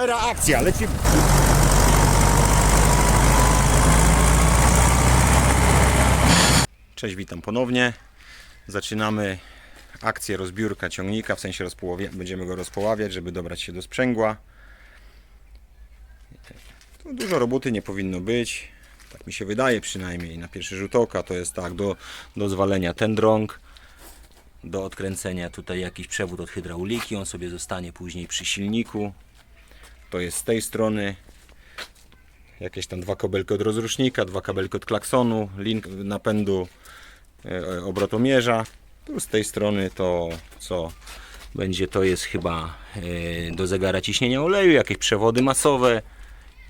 Kamera, akcja, lecimy. Cześć, witam ponownie. Zaczynamy akcję rozbiórka ciągnika, w sensie rozpoławia, będziemy go rozpoławiać, żeby dobrać się do sprzęgła. Tu dużo roboty nie powinno być, tak mi się wydaje przynajmniej na pierwszy rzut oka. To jest tak, do, do zwalenia ten drąg, do odkręcenia tutaj jakiś przewód od hydrauliki, on sobie zostanie później przy silniku. To jest z tej strony. Jakieś tam dwa kabelki od rozrusznika, dwa kabelki od klaksonu, link napędu e, obrotomierza. Tu z tej strony to co będzie to jest chyba e, do zegara ciśnienia oleju, jakieś przewody masowe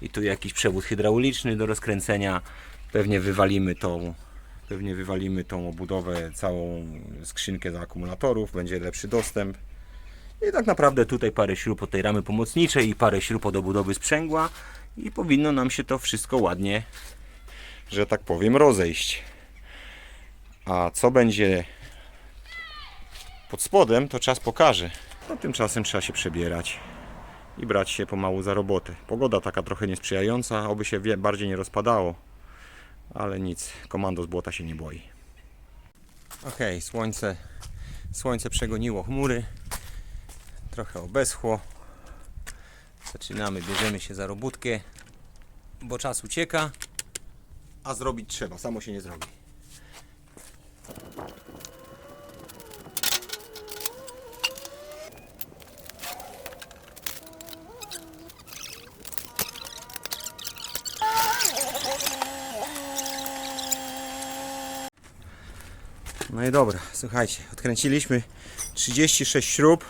i tu jakiś przewód hydrauliczny do rozkręcenia. Pewnie wywalimy tą pewnie wywalimy tą obudowę, całą skrzynkę do akumulatorów, będzie lepszy dostęp. I tak naprawdę tutaj parę śrub od tej ramy pomocniczej i parę śrub od obudowy sprzęgła i powinno nam się to wszystko ładnie, że tak powiem, rozejść. A co będzie pod spodem, to czas pokaże. No tymczasem trzeba się przebierać i brać się pomału za robotę. Pogoda taka trochę niesprzyjająca, oby się bardziej nie rozpadało, ale nic, komando z błota się nie boi. Okej, słońce, słońce przegoniło chmury trochę obeschło. Zaczynamy, bierzemy się za robótkę, bo czas ucieka, a zrobić trzeba, samo się nie zrobi. No i dobra, słuchajcie, odkręciliśmy 36 śrub,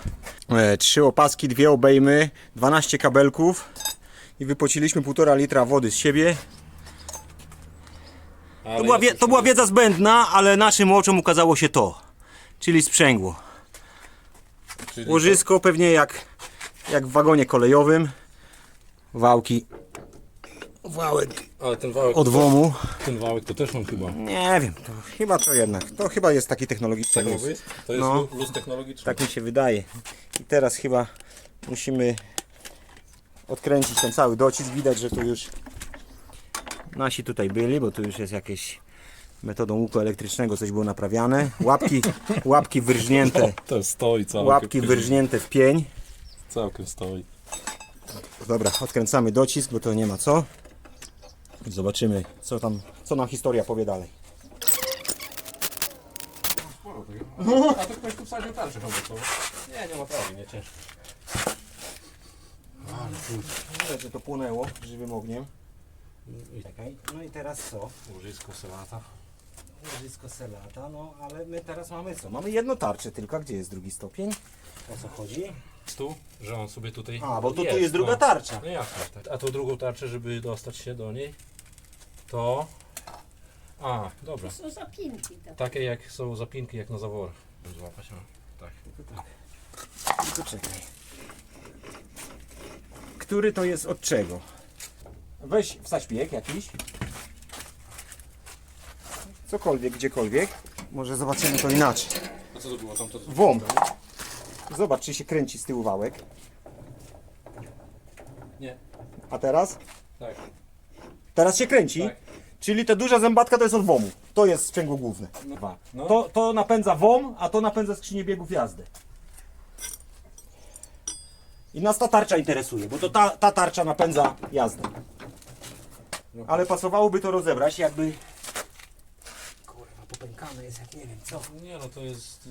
3 opaski, dwie obejmy, 12 kabelków i wypociliśmy 1,5 litra wody z siebie. To była, wie, to była wiedza zbędna, ale naszym oczom ukazało się to, czyli sprzęgło. Łożysko pewnie jak, jak w wagonie kolejowym, wałki, wałek Ale ten wałek, od WOMu. ten wałek to też mam chyba. Nie wiem, to chyba to jednak, to chyba jest taki technologiczny Tak luz. mówisz? To jest No. lu- luz technologiczny. Tak mi się wydaje. I teraz chyba musimy odkręcić ten cały docisk. Widać, że tu już nasi tutaj byli, bo tu już jest jakieś metodą łuku elektrycznego coś było naprawiane. Łapki, łapki wyrżnięte, To stoi całkiem. łapki wyrżnięte w pień. Całkiem stoi. Dobra, odkręcamy docisk, bo to nie ma co. Zobaczymy, co tam, co nam historia powie dalej. A to ktoś tu wsadził tarczę chyba, co? Nie, nie ma prawie, nie ciężko. Widać, że to płonęło żywym ogniem. Czekaj, no i teraz co? Łożysko, selata. Łożysko selata, no ale my teraz mamy co? Mamy jedno tarczę tylko, gdzie jest drugi stopień? O co chodzi? Tu, że on sobie tutaj... A, bo to tu jest druga tarcza. No jasne. Tak. A tą drugą tarczę, żeby dostać się do niej, to... A, dobra. To są zapinki takie. Takie jak są zapinki, jak na zaworach. Złapać, no. Tak. To czekaj. Który to jest od czego? Weź wstać bieg jakiś. Cokolwiek, gdziekolwiek. Może zobaczymy to inaczej. A co to było tam? To... WOM. Zobacz, czy się kręci z tyłu wałek. Nie. A teraz? Tak. Teraz się kręci. Tak. Czyli ta duża zębatka to jest od WOM-u. To jest sprzęgło główne. Dwa. No. To, to napędza WOM, a to napędza skrzynię biegów jazdy. I nas ta tarcza interesuje, bo to ta, ta tarcza napędza jazdę. Ale pasowałoby to rozebrać, jakby... Kurwa, popękane jest jak nie wiem co. Nie, no to jest...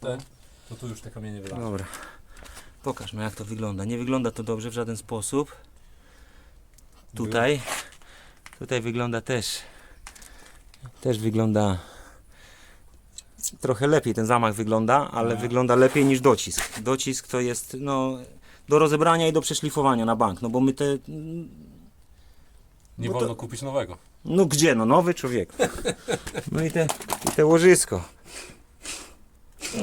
Ten. To tu już te kamienie wylazły. Dobra. Pokaż mi jak to wygląda. Nie wygląda to dobrze w żaden sposób. Tutaj. Tutaj wygląda też. Też wygląda. Trochę lepiej ten zamach wygląda, ale wygląda lepiej niż docisk. Docisk to jest no do rozebrania i do przeszlifowania na bank. No bo my te. Nie Bo to- wolno kupić nowego. No gdzie? No nowy człowiek. No i te, i te łożysko.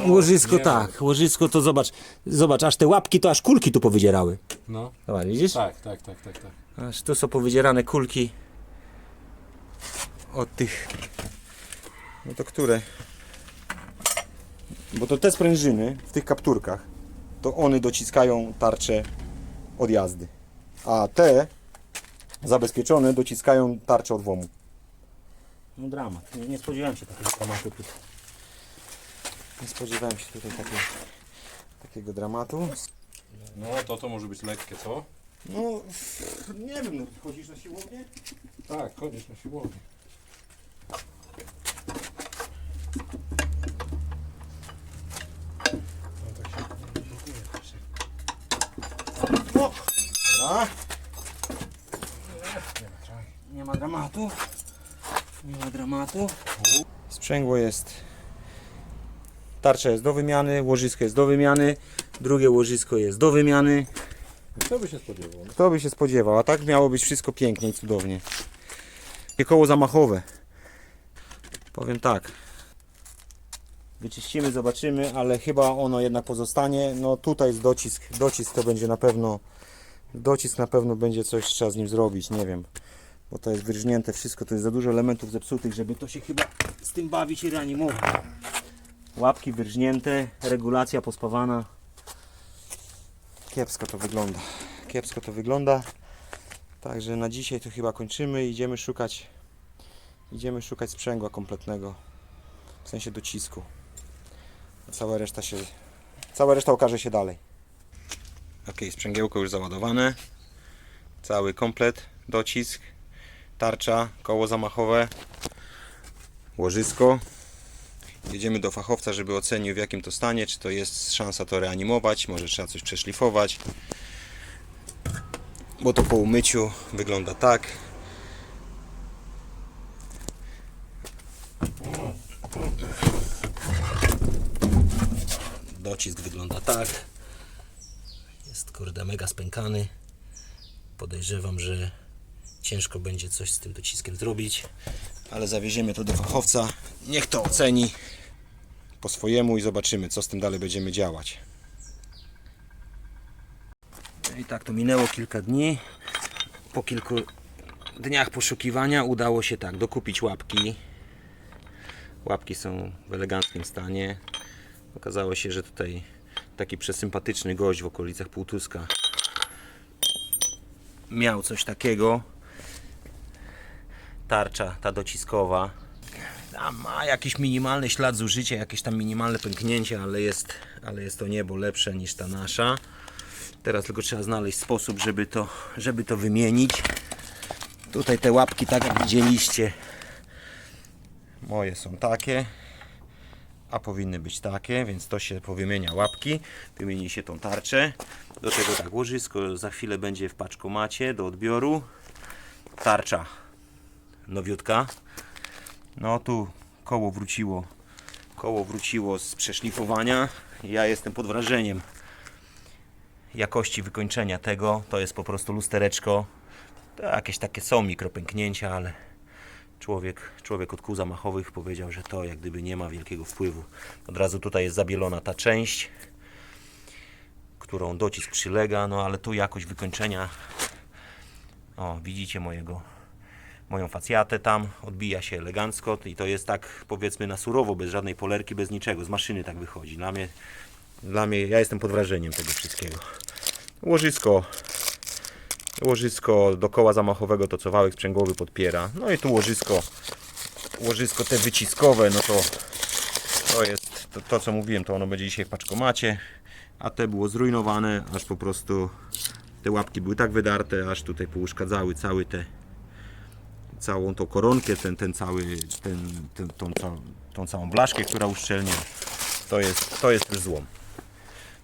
Łożysko nie tak, łożysko to zobacz, zobacz, aż te łapki to aż kulki tu powydzierały. No. Zobacz, widzisz? Tak, tak, tak, tak, tak. Aż tu są powydzierane kulki od tych. No to które? Bo to te sprężyny w tych kapturkach, to one dociskają tarczę od jazdy. A te zabezpieczone dociskają tarczę od włamu. No dramat. Nie, nie spodziewałem się takiego dramatu tutaj. Nie spodziewałem się tutaj takiego, takiego dramatu. No to to może być lekkie, co? No, nie wiem, no, chodzisz na siłownię? Tak, chodzisz na siłownię. No tak się blokuje też. Dobra. Nie ma czaj. Nie ma dramatu. Nie ma dramatu. Sprzęgło jest. Tarcza jest do wymiany, łożysko jest do wymiany, drugie łożysko jest do wymiany. Kto by się spodziewał? no? Kto by się spodziewał, a tak miało być wszystko pięknie i cudownie. I koło zamachowe. Powiem tak. Wyczyścimy, zobaczymy, ale chyba ono jednak pozostanie. No tutaj jest docisk. Docisk to będzie na pewno. Docisk na pewno będzie coś trzeba z nim zrobić, nie wiem. Bo to jest wyrżnięte wszystko, to jest za dużo elementów zepsutych, żeby to się chyba z tym bawić i reanimować. Łapki wyrżnięte, regulacja pospawana. Kiepsko to wygląda. Kiepsko to wygląda. Także na dzisiaj to chyba kończymy. Idziemy szukać. Idziemy szukać sprzęgła kompletnego. W sensie docisku. Cała reszta się. Cała reszta okaże się dalej. Ok, sprzęgiełko już załadowane. Cały komplet, docisk, tarcza, koło zamachowe, łożysko. Jedziemy do fachowca, żeby ocenił w jakim to stanie, czy to jest szansa to reanimować, może trzeba coś przeszlifować. Bo to po umyciu wygląda tak. Docisk wygląda tak. Kurde mega spękany. Podejrzewam, że ciężko będzie coś z tym dociskiem zrobić. ale zawieziemy to do fachowca. Niech to oceni po swojemu i zobaczymy, co z tym dalej będziemy działać. I tak to minęło kilka dni. Po kilku dniach poszukiwania udało się tak dokupić łapki. Łapki są w eleganckim stanie. Okazało się, że tutaj taki przesympatyczny gość w okolicach Półtuska miał coś takiego. Tarcza ta dociskowa. Tam ma jakiś minimalny ślad zużycia, jakieś tam minimalne pęknięcie, ale jest, ale jest to niebo lepsze niż ta nasza. Teraz tylko trzeba znaleźć sposób, żeby to, żeby to wymienić. Tutaj te łapki, tak jak widzieliście, Moje są takie, a powinny być takie, więc to się powymienia łapki, wymieni się tą tarczę. do tego tak, łożysko za chwilę będzie w paczkomacie do odbioru. Tarcza nowiutka. No tu koło wróciło, koło wróciło z przeszlifowania. Ja jestem pod wrażeniem Jakości wykończenia tego, to jest po prostu lustereczko. To jakieś takie są mikropęknięcia, ale człowiek, człowiek od kół zamachowych powiedział, że to jak gdyby nie ma wielkiego wpływu. Od razu tutaj jest zabielona ta część, którą docisk przylega, no ale tu jakość wykończenia, o widzicie mojego, moją facjatę tam, odbija się elegancko i to jest tak powiedzmy na surowo, bez żadnej polerki, bez niczego, z maszyny tak wychodzi. Dla mnie, Dla mnie, ja jestem pod wrażeniem tego wszystkiego. Łożysko, łożysko do koła zamachowego to co wałek sprzęgłowy podpiera. No i tu łożysko, łożysko te wyciskowe, no to to jest to, to co mówiłem, to ono będzie dzisiaj w paczkomacie. A te było zrujnowane, aż po prostu te łapki były tak wydarte, aż tutaj pouszkadzały cały te całą tą koronkę, ten, ten cały, ten, ten, tą, tą, tą całą blaszkę, która uszczelnia. To jest, to jest już złom.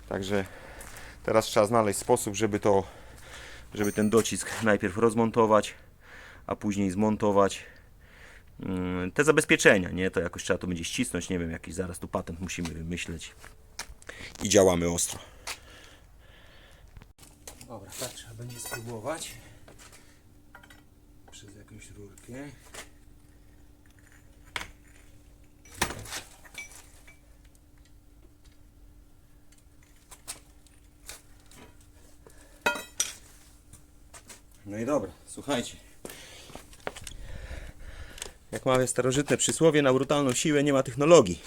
Także teraz trzeba znaleźć sposób, żeby to, żeby ten docisk najpierw rozmontować, a później zmontować. Mm, Te zabezpieczenia, nie? To jakoś trzeba to będzie ścisnąć, nie wiem, jakiś zaraz tu patent musimy wymyśleć. I działamy ostro. Dobra, tak trzeba będzie spróbować. Przez jakąś rurkę. No i dobra, słuchajcie. Jak mawia starożytne przysłowie, na brutalną siłę nie ma technologii.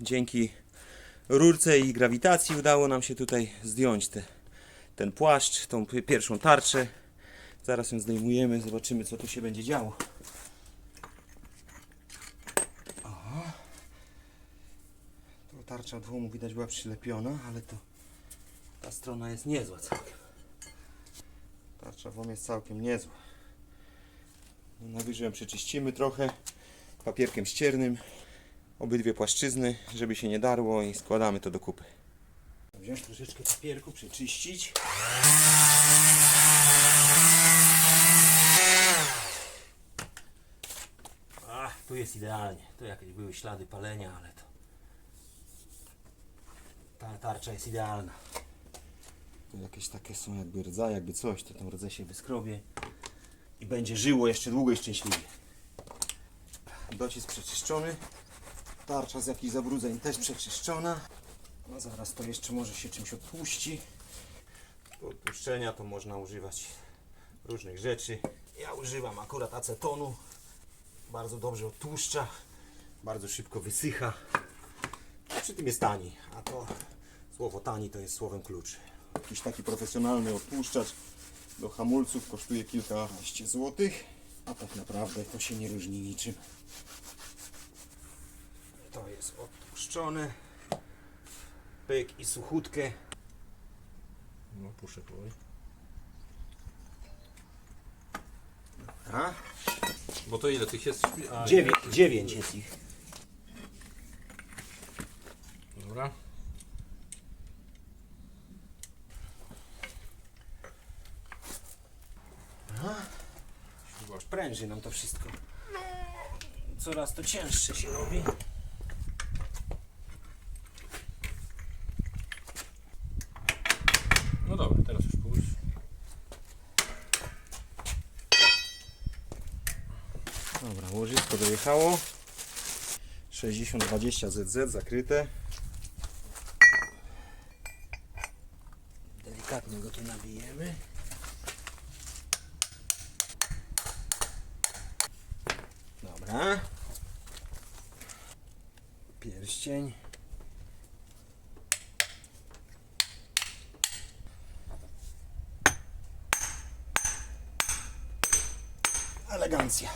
Dzięki rurce i grawitacji udało nam się tutaj zdjąć te, ten płaszcz, tą pi- pierwszą tarczę. Zaraz ją zdejmujemy, zobaczymy co tu się będzie działo. Aha. Tarcza od widać była przylepiona, ale to ta strona jest niezła całkiem. Łomie jest całkiem niezła. No, najwyżej ją przeczyścimy trochę papierkiem ściernym obydwie płaszczyzny, żeby się nie darło i składamy to do kupy. Wziąć troszeczkę papierku, przeczyścić. Ach, tu jest idealnie. Tu jakieś były ślady palenia, ale to ta tarcza jest idealna. Tu jakieś takie są jakby rdza, jakby coś, to tam rdze się wyskrobie i będzie żyło jeszcze długo i szczęśliwie. Docisk przeczyszczony. Tarcza z jakichś zabrudzeń też przeczyszczona. No zaraz to jeszcze może się czymś odpuści. Do odpuszczenia to można używać różnych rzeczy. Ja używam akurat acetonu. Bardzo dobrze odtłuszcza. Bardzo szybko wysycha. Przy tym jest tani, a to słowo tani to jest słowem klucz. Jakiś taki profesjonalny odtłuszczacz do hamulców kosztuje kilkanaście złotych, a tak naprawdę to się nie różni niczym. To jest odtłuszczone. Pyk i suchutkę. No, puszczę powoli. A? Bo to ile tych jest? A, Dziewięć, dziewięć jest ich. Dobra. Pręży nam to wszystko. Coraz to cięższe się robi. No dobra, teraz już pójść. Dobra, łożysko dojechało. 60-20 ZZ zakryte. Delikatnie go tu nabijemy. Dobra. Pierścień. Elegancja.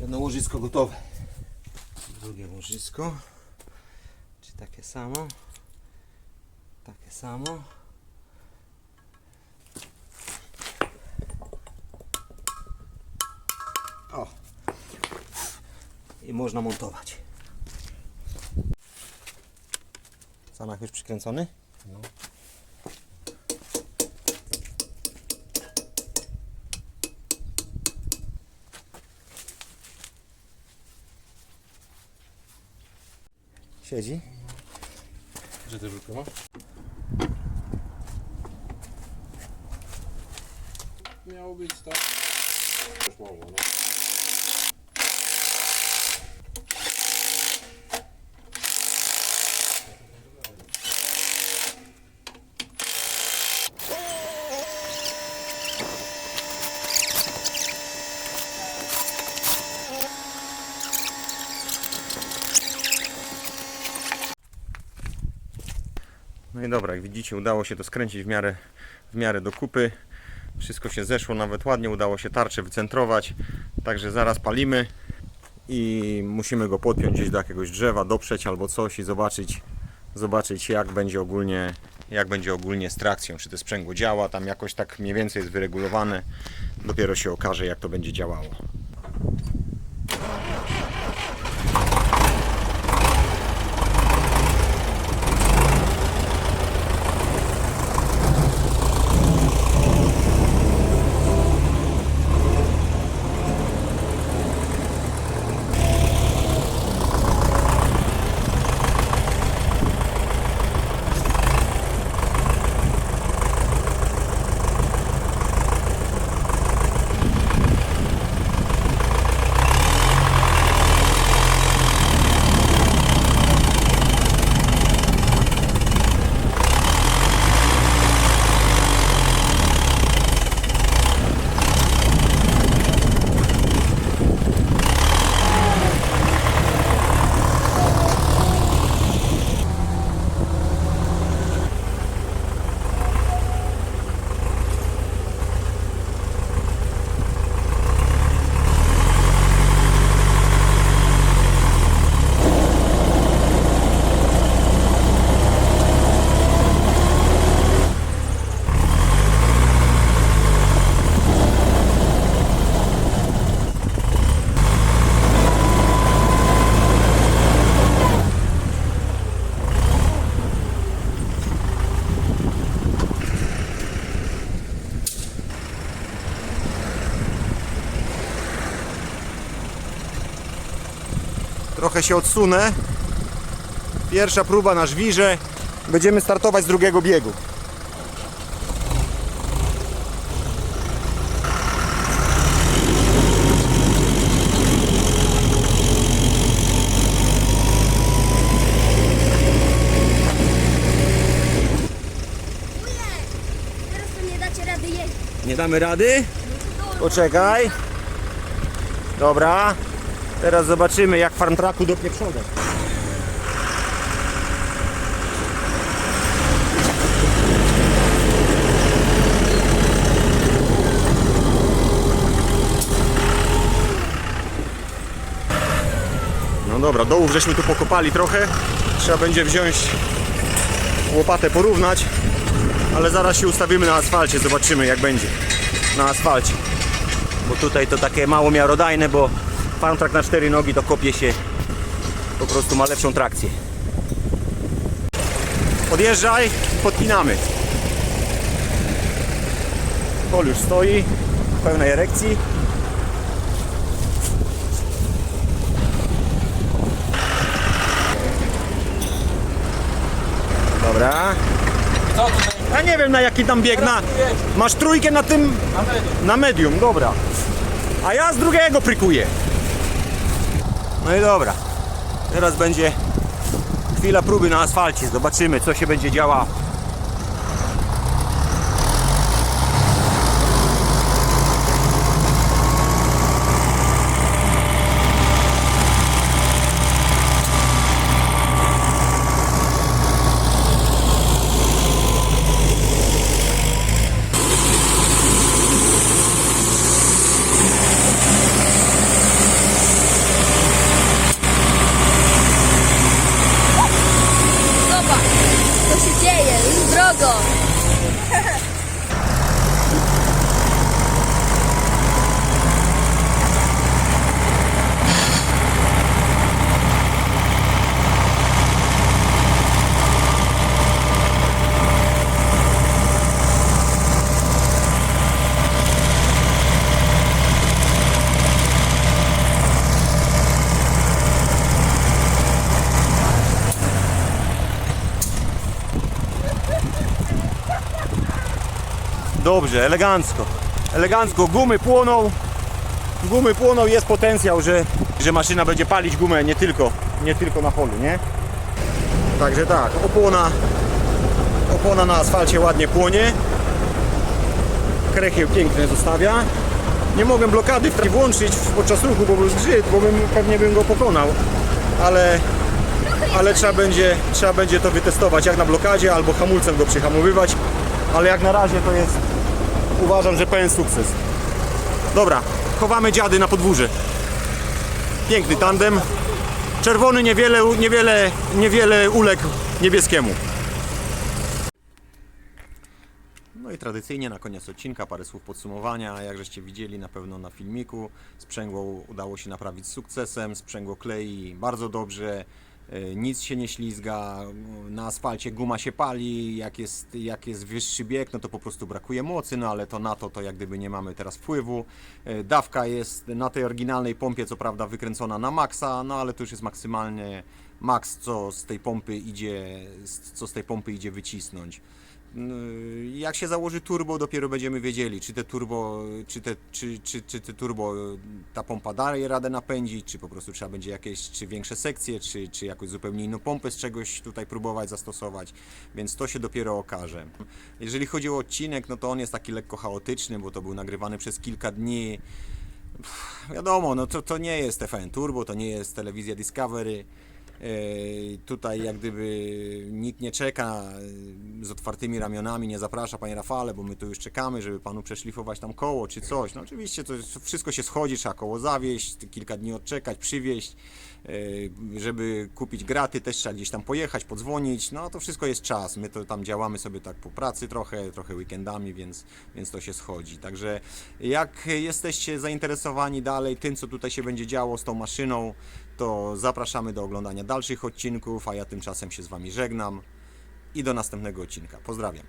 Jedno łożysko gotowe. Drugie łożysko. Czy takie samo? Takie samo. I można montować. Zamach już przykręcony? No. Siedzi. Gdzie ty masz? Miało być tak. Już mogło, no. Dobra, jak widzicie udało się to skręcić w miarę, w miarę do kupy. Wszystko się zeszło nawet ładnie, udało się tarczę wycentrować. Także zaraz palimy i musimy go podpiąć gdzieś do jakiegoś drzewa, doprzeć albo coś i zobaczyć, zobaczyć jak będzie ogólnie jak będzie ogólnie z trakcją, czy to sprzęgło działa, tam jakoś tak mniej więcej jest wyregulowane. Dopiero się okaże jak to będzie działało. Trochę się odsunę. Pierwsza próba na żwirze. Będziemy startować z drugiego biegu. Nie damy rady? Poczekaj. Dobra. Teraz zobaczymy jak farm trucku dopnie przodem. No dobra, dołów żeśmy tu pokopali trochę. Trzeba będzie wziąć łopatę, porównać. Ale zaraz się ustawimy na asfalcie, zobaczymy jak będzie na asfalcie. Bo tutaj to takie mało miarodajne, bo farmtrack na cztery nogi to kopie się po prostu ma lepszą trakcję. Podjeżdżaj, podpinamy. Pol już stoi w pełnej erekcji. Dobra. Ja nie wiem na jaki tam bieg. Na... Masz trójkę na tym na medium. na medium, dobra. A ja z drugiego prykuję. No i dobra. Teraz będzie chwila próby na asfalcie. Zobaczymy, co się będzie działało. Zobacz, co się dzieje, już drogo. Dobrze, elegancko. Elegancko, gumy płoną. Gumy płoną, jest potencjał, że, że maszyna będzie palić gumę nie tylko, nie tylko na polu, nie? Także tak, opłona, opłona na asfalcie ładnie płonie. Krechy piękne zostawia. Nie mogłem blokady włączyć podczas ruchu, bo był zgrzyt, bo bym, pewnie bym go pokonał. Ale, ale trzeba, będzie, trzeba będzie to wytestować jak na blokadzie, albo hamulcem go przyhamowywać. Ale jak na razie to jest, uważam, że pełen sukces. Dobra, chowamy dziady na podwórze. Piękny tandem. Czerwony niewiele, niewiele, niewiele uległ niebieskiemu. No i tradycyjnie na koniec odcinka parę słów podsumowania. Jak żeście widzieli na pewno na filmiku, sprzęgło udało się naprawić z sukcesem, sprzęgło klei bardzo dobrze, nic się nie ślizga, na asfalcie guma się pali, jak jest, jak jest wyższy bieg, no to po prostu brakuje mocy, no ale to na to to jak gdyby nie mamy teraz wpływu. E, Dawka jest na tej oryginalnej pompie, co prawda wykręcona na maksa, no ale to już jest maksymalnie maks, co z tej pompy idzie, co z tej pompy idzie wycisnąć. Yy, Jak się założy turbo, dopiero będziemy wiedzieli, czy te turbo, czy te, czy, czy, czy te turbo yy, ta pompa daje radę napędzić, czy po prostu trzeba będzie jakieś, czy większe sekcje, czy, czy jakąś zupełnie inną pompę z czegoś tutaj próbować zastosować, więc to się dopiero okaże. Jeżeli chodzi o odcinek, no to on jest taki lekko chaotyczny, bo to był nagrywany przez kilka dni. Pff, Wiadomo, no to, to nie jest TVN Turbo, to nie jest telewizja Discovery. Yy, Tutaj jak gdyby nikt nie czeka yy, z otwartymi ramionami, nie zaprasza Panie Rafale, bo my tu już czekamy, żeby Panu przeszlifować tam koło czy coś. No oczywiście to wszystko się schodzi, trzeba koło zawieść, kilka dni odczekać, przywieźć, yy, żeby kupić graty też trzeba gdzieś tam pojechać, podzwonić, no to wszystko jest czas. My to tam działamy sobie tak po pracy trochę, trochę weekendami, więc, więc to się schodzi. Także jak jesteście zainteresowani dalej tym, co tutaj się będzie działo z tą maszyną, to zapraszamy do oglądania dalszych odcinków, a ja tymczasem się z Wami żegnam i do następnego odcinka. Pozdrawiam.